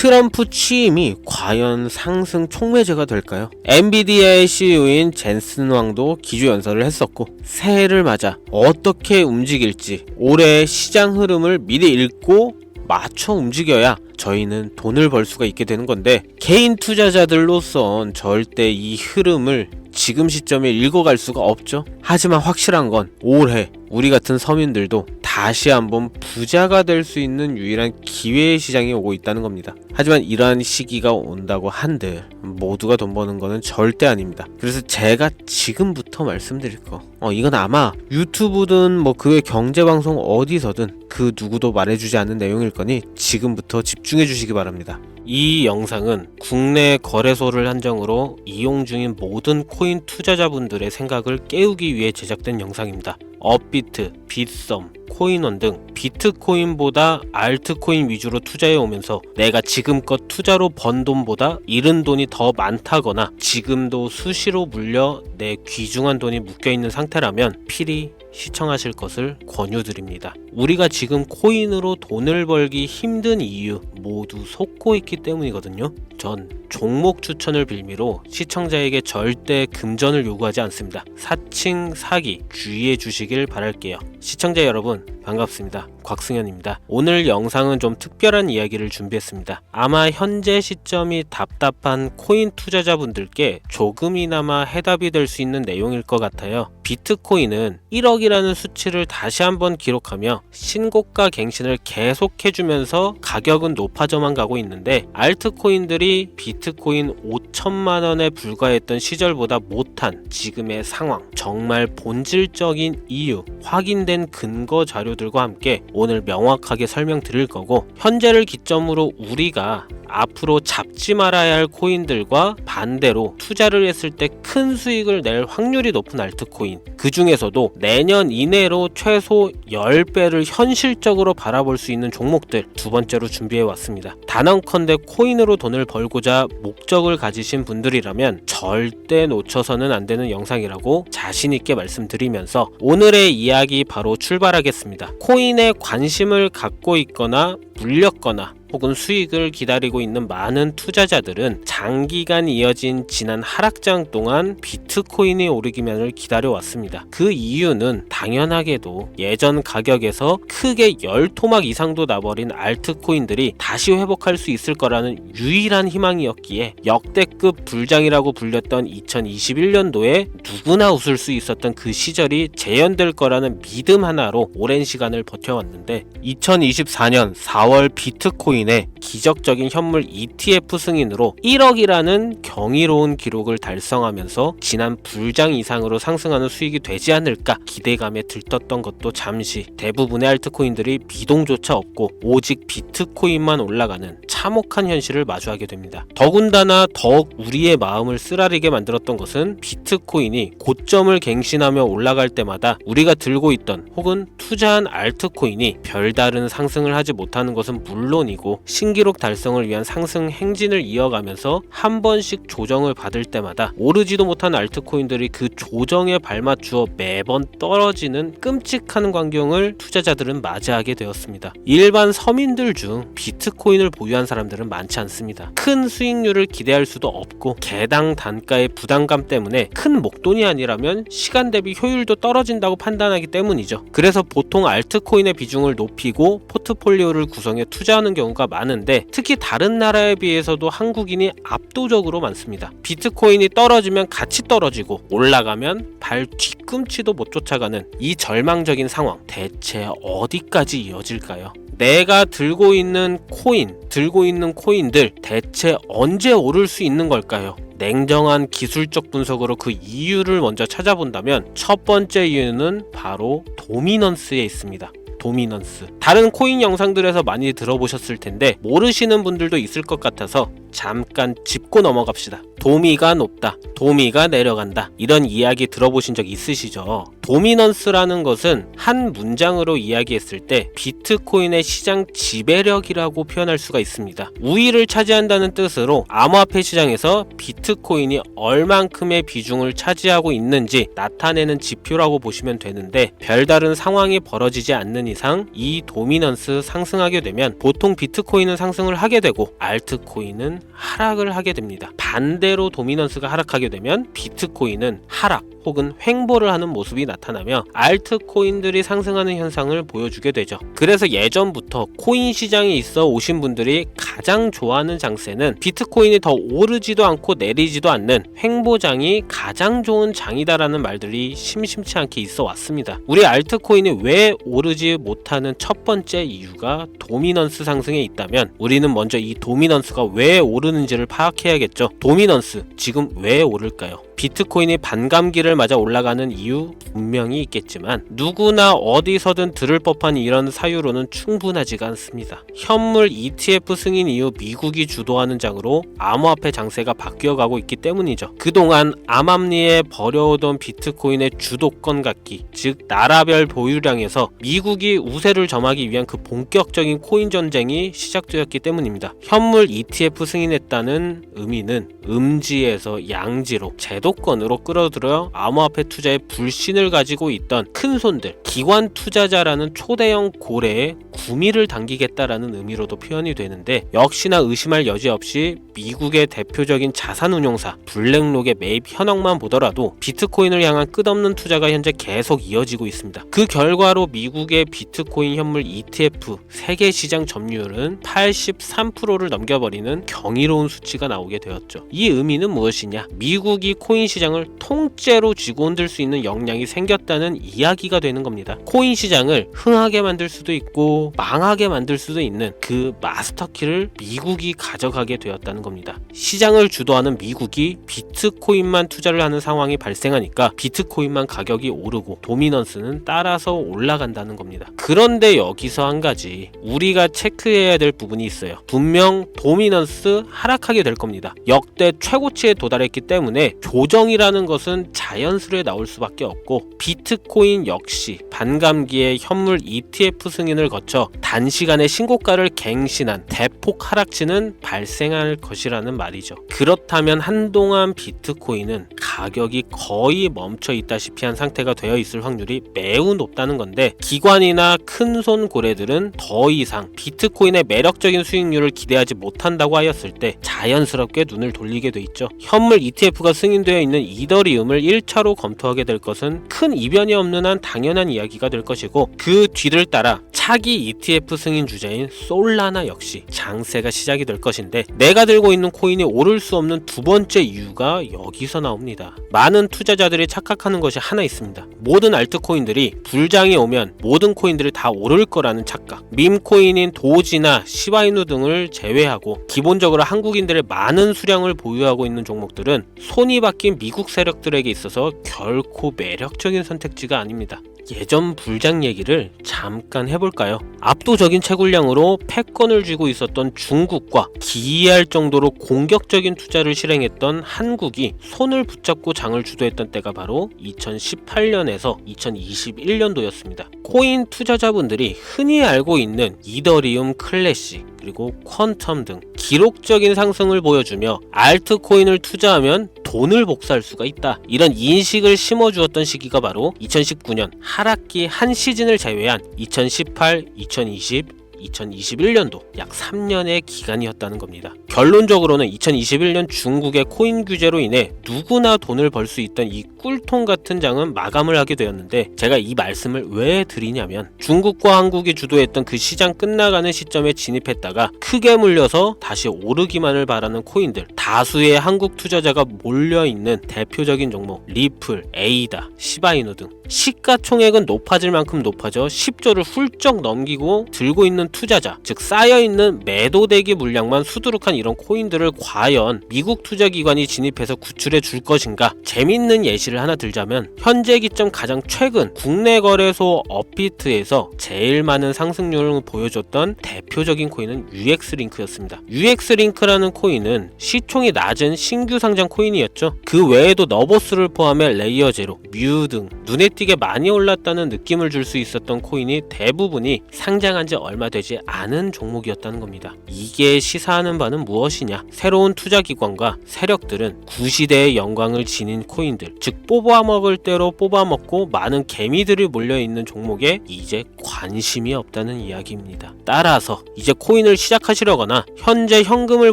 트럼프 취임이 과연 상승 촉매제가 될까요? 엔비디아의 CEO인 젠슨 왕도 기조연설을 했었고 새해를 맞아 어떻게 움직일지 올해의 시장 흐름을 미리 읽고 맞춰 움직여야 저희는 돈을 벌 수가 있게 되는 건데 개인 투자자들로선 절대 이 흐름을 지금 시점에 읽어갈 수가 없죠. 하지만 확실한 건 올해 우리 같은 서민들도 다시 한번 부자가 될 수 있는 유일한 기회의 시장이 오고 있다는 겁니다. 하지만 이러한 시기가 온다고 한들 모두가 돈 버는 거는 절대 아닙니다. 그래서 제가 지금부터 말씀드릴 거, 어 이건 아마 유튜브든 뭐 그 외 경제 방송 어디서든 그 누구도 말해주지 않는 내용일 거니 지금부터 집중해 주시기 바랍니다. 이 영상은 국내 거래소를 한정으로 이용 중인 모든 코인 투자자분들의 생각을 깨우기 위해 제작된 영상입니다. 업비트, 빗썸, 코인원 등 비트코인보다 알트코인 위주로 투자해 오면서 내가 지금껏 투자로 번 돈보다 잃은 돈이 더 많다거나 지금도 수시로 물려 내 귀중한 돈이 묶여 있는 상태라면 필히 시청하실 것을 권유드립니다. 우리가 지금 코인으로 돈을 벌기 힘든 이유 모두 속고 있기 때문이거든요. 전 종목 추천을 빌미로 시청자에게 절대 금전을 요구하지 않습니다. 사칭 사기 주의해 주시길 바랄게요. 시청자 여러분 반갑습니다. 곽승현입니다. 오늘 영상은 좀 특별한 이야기를 준비했습니다. 아마 현재 시점이 답답한 코인 투자자분들께 조금이나마 해답이 될 수 있는 내용일 것 같아요. 비트코인은 1억이라는 수치를 다시 한번 기록하며 신고가 갱신을 계속해주면서 가격은 높아져만 가고 있는데 알트코인들이 비트코인 5천만 원에 불과했던 시절보다 못한 지금의 상황 정말 본질적인 이유 확인된 근거 자료 들과 함께 오늘 명확하게 설명드릴 거고 현재를 기점으로 우리가 앞으로 잡지 말아야 할 코인들과 반대로 투자를 했을 때 큰 수익을 낼 확률이 높은 알트코인 그 중에서도 내년 이내로 최소 10배를 현실적으로 바라볼 수 있는 종목들 두 번째로 준비해 왔습니다. 단언컨대 코인으로 돈을 벌고자 목적을 가지신 분들이라면 절대 놓쳐서는 안 되는 영상이라고 자신 있게 말씀드리면서 오늘의 이야기 바로 출발하겠습니다. 코인에 관심을 갖고 있거나 물렸거나 혹은 수익을 기다리고 있는 많은 투자자들은 장기간 이어진 지난 하락장 동안 비트코인의 오르기만을 기다려왔습니다. 그 이유는 당연하게도 예전 가격에서 크게 10토막 이상도 나버린 알트코인들이 다시 회복할 수 있을 거라는 유일한 희망이었기에 역대급 불장이라고 불렸던 2021년도에 누구나 웃을 수 있었던 그 시절이 재현될 거라는 믿음 하나로 오랜 시간을 버텨왔는데 2024년 4월 비트코인 의 기적적인 현물 ETF 승인으로 1억이라는 경이로운 기록을 달성하면서 지난 불장 이상으로 상승하는 수익이 되지 않을까 기대감에 들떴던 것도 잠시 대부분의 알트코인들이 비동조차 없고 오직 비트코인만 올라가는 참혹한 현실을 마주하게 됩니다. 더군다나 더욱 우리의 마음을 쓰라리게 만들었던 것은 비트코인이 고점을 갱신하며 올라갈 때마다 우리가 들고 있던 혹은 투자한 알트코인이 별다른 상승을 하지 못하는 것은 물론이고 신기록 달성을 위한 상승 행진을 이어가면서 한 번씩 조정을 받을 때마다 오르지도 못한 알트코인들이 그 조정에 발맞추어 매번 떨어지는 끔찍한 광경을 투자자들은 맞이하게 되었습니다. 일반 서민들 중 비트코인을 보유한 사람 들은 많지 않습니다. 큰 수익률을 기대할 수도 없고 개당 단가의 부담감 때문에 큰 목돈이 아니라면 시간 대비 효율도 떨어진다고 판단하기 때문이죠. 그래서 보통 알트코인의 비중을 높이고 포트폴리오를 구성해 투자하는 경우가 많은데 특히 다른 나라에 비해서도 한국인이 압도적으로 많습니다. 비트코인이 떨어지면 같이 떨어지고 올라가면 발 뒤꿈치도 못 쫓아가는 이 절망적인 상황 대체 어디까지 이어질까요? 내가 들고 있는 코인, 들고 있는 코인들 대체 언제 오를 수 있는 걸까요? 냉정한 기술적 분석으로 그 이유를 먼저 찾아본다면 첫 번째 이유는 바로 도미넌스에 있습니다. 도미넌스. 다른 코인 영상들에서 많이 들어보셨을 텐데 모르시는 분들도 있을 것 같아서 잠깐 짚고 넘어갑시다. 도미가 높다, 도미가 내려간다 이런 이야기 들어보신 적 있으시죠? 도미넌스라는 것은 한 문장으로 이야기했을 때 비트코인의 시장 지배력이라고 표현할 수가 있습니다. 우위를 차지한다는 뜻으로 암호화폐 시장에서 비트코인이 얼만큼의 비중을 차지하고 있는지 나타내는 지표라고 보시면 되는데 별다른 상황이 벌어지지 않는 이상 이 도미넌스 상승하게 되면 보통 비트코인은 상승을 하게 되고 알트코인은 하락을 하게 됩니다. 반대로 도미넌스가 하락하게 되면 비트코인은 하락 혹은 횡보를 하는 모습이 나타나며 알트코인들이 상승하는 현상을 보여주게 되죠. 그래서 예전부터 코인 시장에 있어 오신 분들이 가장 좋아하는 장세는 비트코인이 더 오르지도 않고 내리지도 않는 횡보장이 가장 좋은 장이다라는 말들이 심심치 않게 있어 왔습니다. 우리 알트코인이 왜 오르지 못하는 첫 번째 이유가 도미넌스 상승에 있다면 우리는 먼저 이 도미넌스가 왜 오르는지를 파악해야겠죠. 도미넌스 지금 왜 오를까요? 비트코인이 반감기를 맞아 올라가는 이유 분명히 있겠지만 누구나 어디서든 들을 법한 이런 사유로는 충분하지가 않습니다. 현물 ETF 승인 이후 미국이 주도하는 장으로 암호화폐 장세가 바뀌어가고 있기 때문이죠. 그동안 암암리에 버려오던 비트코인의 주도권 갖기, 즉 나라별 보유량에서 미국이 우세를 점하기 위한 그 본격적인 코인 전쟁이 시작되었기 때문입니다. 현물 ETF 승인했다는 의미는 음지에서 양지로 제도권으로 끌어들여 암호화폐 투자에 불신을 가지고 있던 큰 손들, 기관 투자자라는 초대형 고래에 구미를 당기겠다라는 의미로도 표현이 되는데 역시나 의심할 여지 없이 미국의 대표적인 자산운용사 블랙록의 매입 현황만 보더라도 비트코인을 향한 끝없는 투자가 현재 계속 이어지고 있습니다. 그 결과로 미국의 비트코인 현물 ETF 세계 시장 점유율은 83%를 넘겨버리는 경이로운 수치가 나오게 되었죠. 이 의미는 무엇이냐? 미국이 코인 시장을 통째로 쥐고 흔들 수 있는 역량이 생겼다는 이야기가 되는 겁니다. 코인 시장을 흥하게 만들 수도 있고 망하게 만들 수도 있는 그 마스터키를 미국이 가져가게 되었다는 겁니다. 시장을 주도하는 미국이 비트코인만 투자를 하는 상황이 발생하니까 비트코인만 가격이 오르고 도미넌스는 따라서 올라간다는 겁니다. 그런데 여기서 한 가지 우리가 체크해야 될 부분이 있어요. 분명 도미넌스 하락하게 될 겁니다. 역대 최고치에 도달했기 때문에 조정이라는 것은 자 연스레 나올 수밖에 없고 비트코인 역시 반감기에 현물 ETF 승인을 거쳐 단시간에 신고가를 갱신한 대폭 하락치는 발생할 것이라는 말이죠. 그렇다면 한동안 비트코인은 가격이 거의 멈춰 있다시피 한 상태가 되어 있을 확률이 매우 높다는 건데 기관이나 큰 손 고래들은 더 이상 비트코인의 매력적인 수익률을 기대하지 못한다고 하였을 때 자연스럽게 눈을 돌리게 돼 있죠. 현물 ETF가 승인되어 있는 이더리움을 1 차로 검토하게 될 것은 큰 이변이 없는 한 당연한 이야기가 될 것이고 그 뒤를 따라 차기 ETF 승인 주자인 솔라나 역시 장세가 시작이 될 것인데 내가 들고 있는 코인이 오를 수 없는 두 번째 이유가 여기서 나옵니다. 많은 투자자들이 착각하는 것이 하나 있습니다. 모든 알트코인들이 불장이 오면 모든 코인들이 다 오를 거라는 착각. 밈코인인 도지나 시바이누 등을 제외하고 기본적으로 한국인들의 많은 수량을 보유하고 있는 종목들은 손이 바뀐 미국 세력들에게 있어서 결코 매력적인 선택지가 아닙니다. 예전 불장 얘기를 잠깐 해볼까요? 압도적인 채굴량으로 패권을 쥐고 있었던 중국과 기이할 정도로 공격적인 투자를 실행했던 한국이 손을 붙잡고 장을 주도했던 때가 바로 2018년에서 2021년도였습니다. 코인 투자자분들이 흔히 알고 있는 이더리움 클래식 그리고 퀀텀 등 기록적인 상승을 보여주며 알트코인을 투자하면 돈을 복사할 수가 있다. 이런 인식을 심어주었던 시기가 바로 2019년 하락기 한 시즌을 제외한 2018, 2020, 2021년도 약 3년의 기간이었다는 겁니다. 결론적으로는 2021년 중국의 코인 규제로 인해 누구나 돈을 벌 수 있던 이 꿀통 같은 장은 마감을 하게 되었는데 제가 이 말씀을 왜 드리냐면 중국과 한국이 주도했던 그 시장 끝나가는 시점에 진입했다가 크게 물려서 다시 오르기만을 바라는 코인들 다수의 한국 투자자가 몰려 있는 대표적인 종목 리플, 에이다, 시바이누 등 시가총액은 높아질 만큼 높아져 10조를 훌쩍 넘기고 들고 있는 투자자, 즉 쌓여있는 매도대기 물량만 수두룩한 이런 코인들을 과연 미국 투자기관이 진입해서 구출해 줄 것인가? 재밌는 예시를 예시를 하나 들자면 현재 기점 가장 최근 국내 거래소 업비트에서 제일 많은 상승률을 보여줬던 대표적인 코인은 UX링크였습니다. UX링크라는 코인은 시총이 낮은 신규 상장 코인이었죠. 그 외에도 너보스를 포함해 레이어 제로, 뮤 등 눈에 띄게 많이 올랐다는 느낌을 줄 수 있었던 코인이 대부분이 상장한 지 얼마 되지 않은 종목이었다는 겁니다. 이게 시사하는 바는 무엇이냐? 새로운 투자 기관과 세력들은 구시대의 영광을 지닌 코인들, 즉 뽑아 먹을 대로 뽑아 먹고 많은 개미들이 몰려 있는 종목에 이제 관심이 없다는 이야기입니다. 따라서 이제 코인을 시작하시려거나 현재 현금을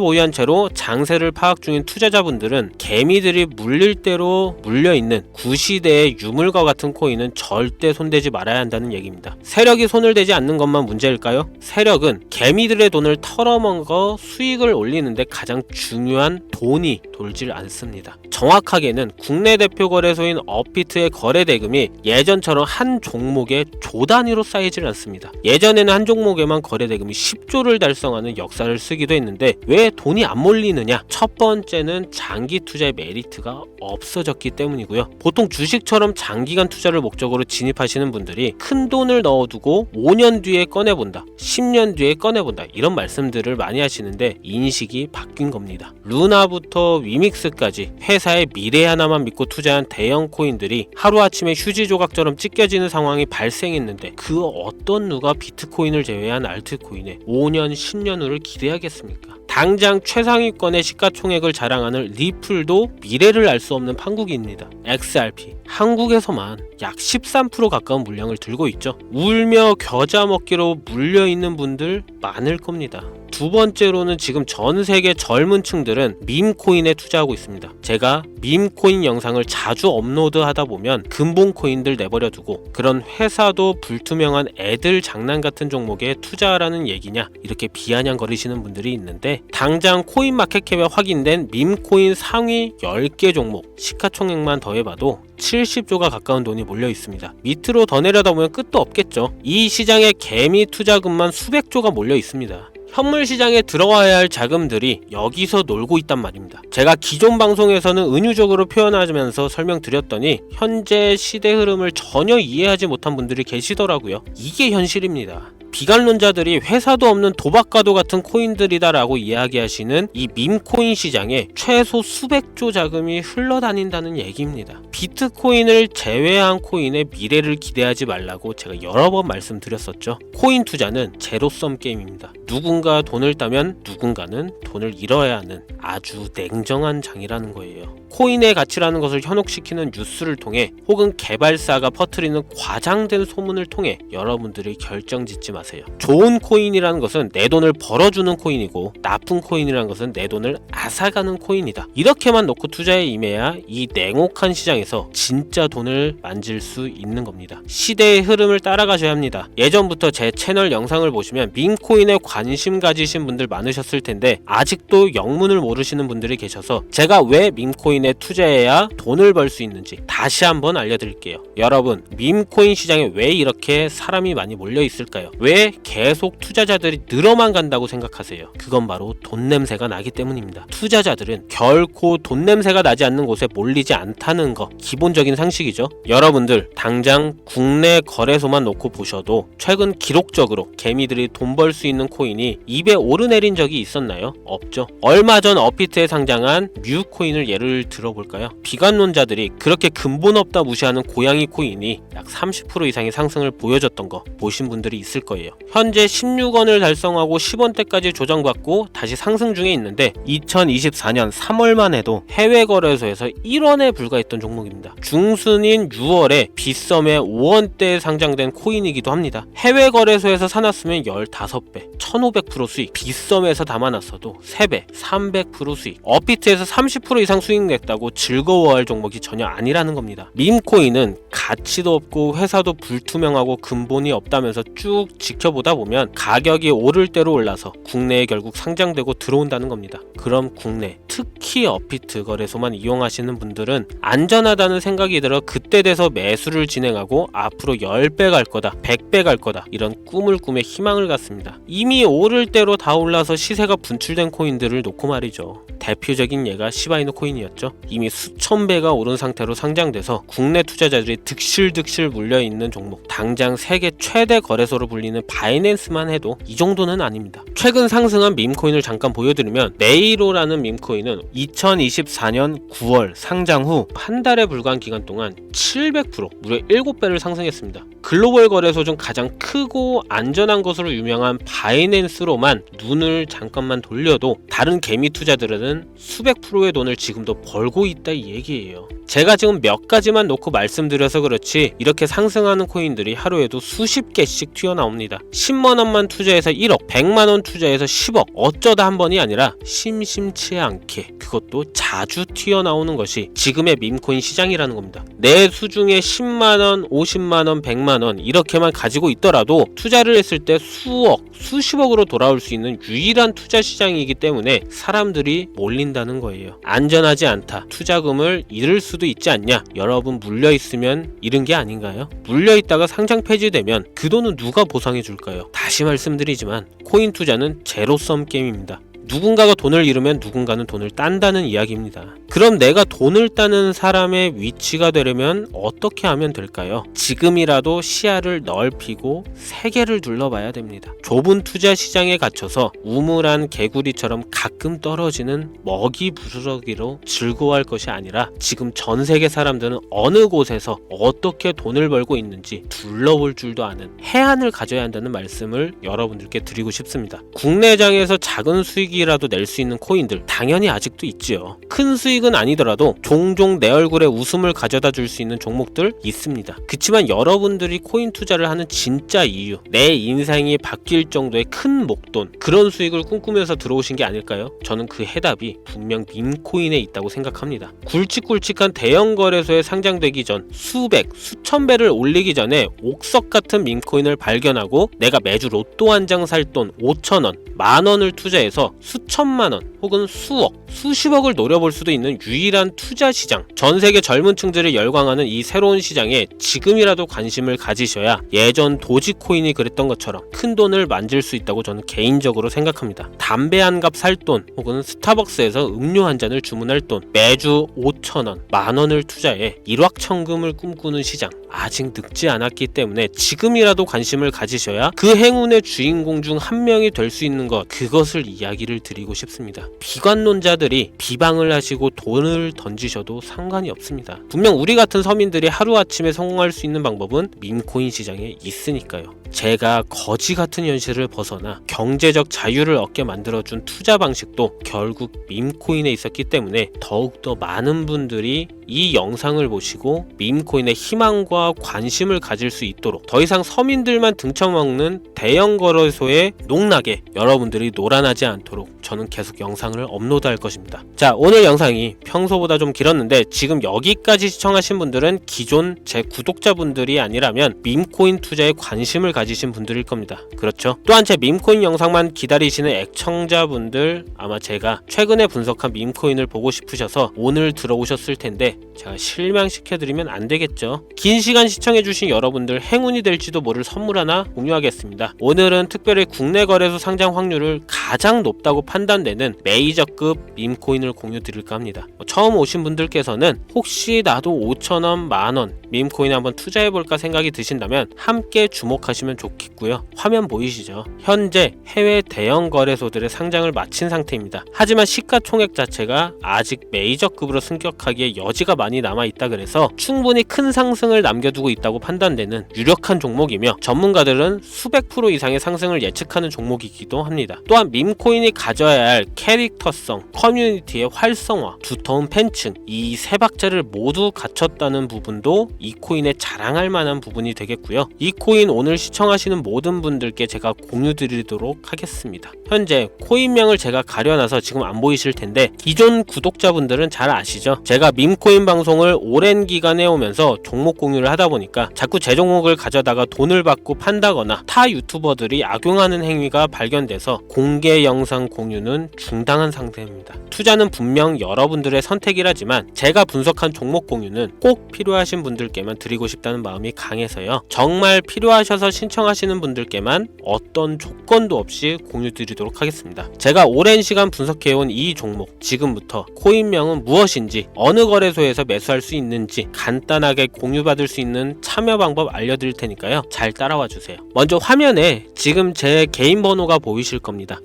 보유한 채로 장세를 파악 중인 투자자분들은 개미들이 물릴 대로 물려 있는 구시대의 유물과 같은 코인은 절대 손대지 말아야 한다는 얘기입니다. 세력이 손을 대지 않는 것만 문제일까요? 세력은 개미들의 돈을 털어먹어 수익을 올리는데 가장 중요한 돈이 돌질 않습니다. 정확하게는 국내 대표 거래소인 업비트의 거래 대금이 예전처럼 한 종목에 조 단위로 쌓이질 않습니다. 예전에는 한 종목에만 거래 대금이 10조를 달성하는 역사를 쓰기도 했는데 왜 돈이 안 몰리느냐? 첫 번째는 장기 투자의 메리트가 없어졌기 때문이고요. 보통 주식처럼 장기간 투자를 목적으로 진입하시는 분들이 큰 돈을 넣어두고 5년 뒤에 꺼내본다, 10년 뒤에 꺼내본다 이런 말씀들을 많이 하시는데 인식이 바뀐 겁니다. 루나부터 위믹스까지 회사의 미래 하나만 믿고 투자한 대형 코인들이 하루아침에 휴지 조각처럼 찢겨지는 상황이 발생했는데 그 어떤 누가 비트코인을 제외한 알트코인에 5년, 10년 후를 기대하겠습니까? 당장 최상위권의 시가총액을 자랑하는 리플도 미래를 알 수 없는 판국입니다. XRP 한국에서만 약 13% 가까운 물량을 들고 있죠. 울며 겨자 먹기로 물려 있는 분들 많을 겁니다. 두 번째로는 지금 전 세계 젊은 층들은 밈코인에 투자하고 있습니다. 제가 밈코인 영상을 자주 업로드 하다 보면 근본 코인들 내버려 두고 그런 회사도 불투명한 애들 장난 같은 종목에 투자하라는 얘기냐 이렇게 비아냥거리시는 분들이 있는데 당장 코인마켓캡에 확인된 밈코인 상위 10개 종목 시가총액만 더해봐도 70조가 가까운 돈이 몰려 있습니다. 밑으로 더 내려다보면 끝도 없겠죠. 이 시장에 개미 투자금만 수백조가 몰려 있습니다. 현물 시장에 들어와야 할 자금들이 여기서 놀고 있단 말입니다. 제가 기존 방송에서는 은유적으로 표현하면서 설명드렸더니 현재 시대 흐름을 전혀 이해하지 못한 분들이 계시더라고요. 이게 현실입니다. 비관론자들이 회사도 없는 도박과도 같은 코인들이다라고 이야기하시는 이 밈코인 시장에 최소 수백조 자금이 흘러다닌다는 얘기입니다. 비트코인을 제외한 코인의 미래를 기대하지 말라고 제가 여러 번 말씀드렸었죠. 코인 투자는 제로섬 게임입니다. 누군가 돈을 따면 누군가는 돈을 잃어야 하는 아주 냉정한 장이라는 거예요. 코인의 가치라는 것을 현혹시키는 뉴스를 통해 혹은 개발사가 퍼뜨리는 과장된 소문을 통해 여러분들이 결정 짓지 마세요. 좋은 코인이라는 것은 내 돈을 벌어주는 코인이고 나쁜 코인이라는 것은 내 돈을 앗아가는 코인이다. 이렇게만 놓고 투자에 임해야 이 냉혹한 시장에서 진짜 돈을 만질 수 있는 겁니다. 시대의 흐름을 따라가셔야 합니다. 예전부터 제 채널 영상을 보시면 밈코인에 관심 가지신 분들 많으셨을 텐데 아직도 영문을 모르시는 분들이 계셔서 제가 왜 밈코인에 투자해야 돈을 벌 수 있는지 다시 한번 알려드릴게요. 여러분, 밈코인 시장에 왜 이렇게 사람이 많이 몰려 있을까요? 왜 계속 투자자들이 늘어만 간다고 생각하세요? 그건 바로 돈 냄새가 나기 때문입니다. 투자자들은 결코 돈 냄새가 나지 않는 곳에 몰리지 않다는 거 기본적인 상식이죠. 여러분들 당장 국내 거래소만 놓고 보셔도 최근 기록적으로 개미들이 돈 벌 수 있는 코인이 입에 오르내린 적이 있었나요? 없죠. 얼마 전 어피트에 상장한 뮤코인을 예를 들어볼까요? 비관론자들이 그렇게 근본 없다 무시하는 고양이 코인이 약 30% 이상의 상승을 보여줬던 거 보신 분들이 있을 거예요. 현재 16원을 달성하고 10원대까지 조정받고 다시 상승 중에 있는데 2024년 3월만 해도 해외 거래소에서 1원에 불과했던 종목입니다. 중순인 6월에 빗썸에 5원대에 상장된 코인이기도 합니다. 해외 거래소에서 사놨으면 15배, 1500% 수익, 빗썸에서 담아놨어도 3배, 300% 수익, 어피트에서 30% 이상 수익 냈다고 즐거워할 종목이 전혀 아니라는 겁니다. 밈코인은 가치도 없고 회사도 불투명하고 근본이 없다면서 쭉 지켜보다 보면 가격이 오를 대로 올라서 국내에 결국 상장되고 들어온다는 겁니다. 그럼 국내 특히 어피트 거래소만 이용하시는 분들은 안전하다는 생각이 들어 그때 돼서 매수를 진행하고 앞으로 10배 갈 거다, 100배 갈 거다 이런 꿈을 꾸며 희망을 갖습니다. 이미 오를 대로 다 올라서 시세가 분출된 코인들을 놓고 말이죠. 대표적인 예가 시바이노 코인이었죠. 이미 수천 배가 오른 상태로 상장돼서 국내 투자자들이 득실득실 물려 있는 종목. 당장 세계 최대 거래소로 불리는 바이낸스만 해도 이 정도는 아닙니다. 최근 상승한 밈코인을 잠깐 보여드리면 네이로라는 밈코인은 2024년 9월 상장 후 한 달에 불과한 기간 동안 700% 무려 7배를 상승했습니다. 글로벌 거래소 중 가장 크고 안전한 것으로 유명한 바이낸스로만 눈을 잠깐만 돌려도 다른 개미 투자들은 수백 프로의 돈을 지금도 벌고 있다 이 얘기예요. 제가 지금 몇 가지만 놓고 말씀드려서 그렇지 이렇게 상승하는 코인들이 하루에도 수십 개씩 튀어나옵니다. 10만 원만 투자해서 1억, 100만 원 투자해서 10억 어쩌다 한 번이 아니라 심심치 않게 그것도 자주 튀어나오는 것이 지금의 밈코인 시장이라는 겁니다. 내 수중에 10만 원, 50만 원, 100만 원 이렇게만 가지고 있더라도 투자를 했을 때 수억, 수십억으로 돌아올 수 있는 유일한 투자 시장이기 때문에 사람들이 몰린다는 거예요. 안전하지 않다. 투자금을 잃을 수도 있지 않냐? 여러분 물려 있으면 잃은 게 아닌가요? 물려 있다가 상장 폐지되면 그 돈은 누가 보상해 줄까요? 다시 말씀드리지만 코인 투자는 제로섬 게임입니다. 누군가가 돈을 잃으면 누군가는 돈을 딴다는 이야기입니다. 그럼 내가 돈을 따는 사람의 위치가 되려면 어떻게 하면 될까요? 지금이라도 시야를 넓히고 세계를 둘러봐야 됩니다. 좁은 투자 시장에 갇혀서 우물한 개구리처럼 가끔 떨어지는 먹이 부스러기로 즐거워할 것이 아니라 지금 전 세계 사람들은 어느 곳에서 어떻게 돈을 벌고 있는지 둘러볼 줄도 아는 해안을 가져야 한다는 말씀을 여러분들께 드리고 싶습니다. 국내장에서 작은 수익이 라도 낼 수 있는 코인들 당연히 아직도 있지요. 큰 수익은 아니더라도 종종 내 얼굴에 웃음을 가져다 줄 수 있는 종목들 있습니다. 그치만 여러분들이 코인 투자를 하는 진짜 이유, 내 인생이 바뀔 정도의 큰 목돈, 그런 수익을 꿈꾸면서 들어오신 게 아닐까요? 저는 그 해답이 분명 밈코인에 있다고 생각합니다. 굵직굵직한 대형 거래소에 상장되기 전 수백, 수천 배를 올리기 전에 옥석 같은 밈코인을 발견하고 내가 매주 로또 한 장 살 돈 5천 원, 만 원을 투자해서 수천만 원 혹은 수억, 수십억을 노려볼 수도 있는 유일한 투자 시장. 전 세계 젊은 층들을 열광하는 이 새로운 시장에 지금이라도 관심을 가지셔야 예전 도지코인이 그랬던 것처럼 큰 돈을 만질 수 있다고 저는 개인적으로 생각합니다. 담배 한 갑 살 돈 혹은 스타벅스에서 음료 한 잔을 주문할 돈 매주 5천 원, 만 원을 투자해 일확천금을 꿈꾸는 시장. 아직 늙지 않았기 때문에 지금이라도 관심을 가지셔야 그 행운의 주인공 중 한 명이 될 수 있는 것 그것을 이야기를 드리고 싶습니다. 비관론자들이 비방을 하시고 돈을 던지셔도 상관이 없습니다. 분명 우리 같은 서민들이 하루아침에 성공할 수 있는 방법은 밈코인 시장에 있으니까요. 제가 거지 같은 현실을 벗어나 경제적 자유를 얻게 만들어준 투자 방식도 결국 밈코인에 있었기 때문에 더욱더 많은 분들이 이 영상을 보시고 밈코인의 희망과 관심을 가질 수 있도록 더 이상 서민들만 등쳐먹는 대형 거래소에 농락에 여러분들이 놀아나지 않도록 저는 계속 영상을 업로드할 것입니다. 자, 오늘 영상이 평소보다 좀 길었는데 지금 여기까지 시청하신 분들은 기존 제 구독자분들이 아니라면 밈코인 투자에 관심을 가지신 분들일 겁니다. 그렇죠? 또한 제 밈코인 영상만 기다리시는 애청자분들 아마 제가 최근에 분석한 밈코인을 보고 싶으셔서 오늘 들어오셨을 텐데 제가 실망시켜드리면 안 되겠죠. 긴 시간 시청해주신 여러분들 행운이 될지도 모를 선물 하나 공유하겠습니다. 오늘은 특별히 국내 거래소 상장 확률을 가장 높다고 판단되는 메이저급 밈코인을 공유 드릴까 합니다. 뭐 처음 오신 분들께서는 혹시 나도 5천원, 만원 밈코인에 한번 투자해볼까 생각이 드신다면 함께 주목하시면 좋겠고요. 화면 보이시죠? 현재 해외 대형 거래소들의 상장을 마친 상태입니다. 하지만 시가총액 자체가 아직 메이저급으로 승격하기에 여지가 많이 남아있다 그래서 충분히 큰 상승을 남겨두고 있다고 판단되는 유력한 종목이며 전문가들은 수백 프로 이상의 상승을 예측하는 종목이기도 합니다. 또한 밈코인이 가져야 할 캐릭터성, 커뮤니티의 활성화, 두터운 팬층 이 세 박자를 모두 갖췄다는 부분도 이 코인에 자랑할 만한 부분이 되겠고요. 이 코인 오늘 시청하시는 모든 분들께 제가 공유 드리도록 하겠습니다. 현재 코인명을 제가 가려놔서 지금 안 보이실 텐데 기존 구독자분들은 잘 아시죠? 제가 비트코인 방송을 오랜 기간 해오면서 종목 공유를 하다 보니까 자꾸 제 종목을 가져다가 돈을 받고 판다거나 타 유튜버들이 악용하는 행위가 발견돼서 공개 영상 공유는 중단한 상태입니다. 투자는 분명 여러분들의 선택이라지만 제가 분석한 종목 공유는 꼭 필요하신 분들께만 드리고 싶다는 마음이 강해서요. 정말 필요하셔서 신청하시는 분들께만 어떤 조건도 없이 공유 드리도록 하겠습니다. 제가 오랜 시간 분석해온 이 종목 지금부터 코인명은 무엇인지 어느 거래소에서 매수할 수 있는지 간단하게 공유받을 수 있는 참여 방법 알려드릴 테니까요. 잘 따라와 주세요. 먼저 화면에 지금 제 개인 번호가 보이실 겁니다.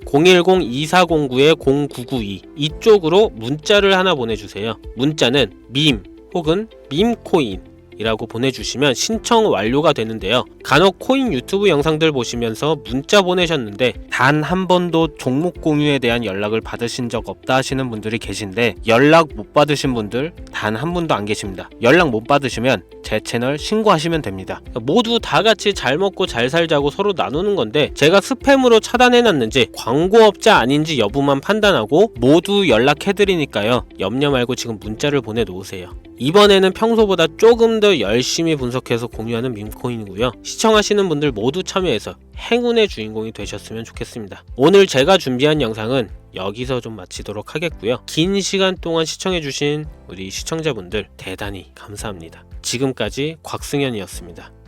010-2409-0992 이쪽으로 문자를 하나 보내주세요. 문자는 밈 혹은 밈코인 이라고 보내주시면 신청 완료가 되는데요. 간혹 코인 유튜브 영상들 보시면서 문자 보내셨는데 단 한 번도 종목 공유에 대한 연락을 받으신 적 없다 하시는 분들이 계신데 연락 못 받으신 분들 단 한 분도 안 계십니다. 연락 못 받으시면 제 채널 신고하시면 됩니다. 모두 다 같이 잘 먹고 잘 살자고 서로 나누는 건데 제가 스팸으로 차단해놨는지 광고업자 아닌지 여부만 판단하고 모두 연락해드리니까요. 염려 말고 지금 문자를 보내놓으세요. 이번에는 평소보다 조금 더 열심히 분석해서 공유하는 밈코인이고요. 시청하시는 분들 모두 참여해서 행운의 주인공이 되셨으면 좋겠습니다. 오늘 제가 준비한 영상은 여기서 좀 마치도록 하겠고요. 긴 시간 동안 시청해주신 우리 시청자분들 대단히 감사합니다. 지금까지 곽승현이었습니다.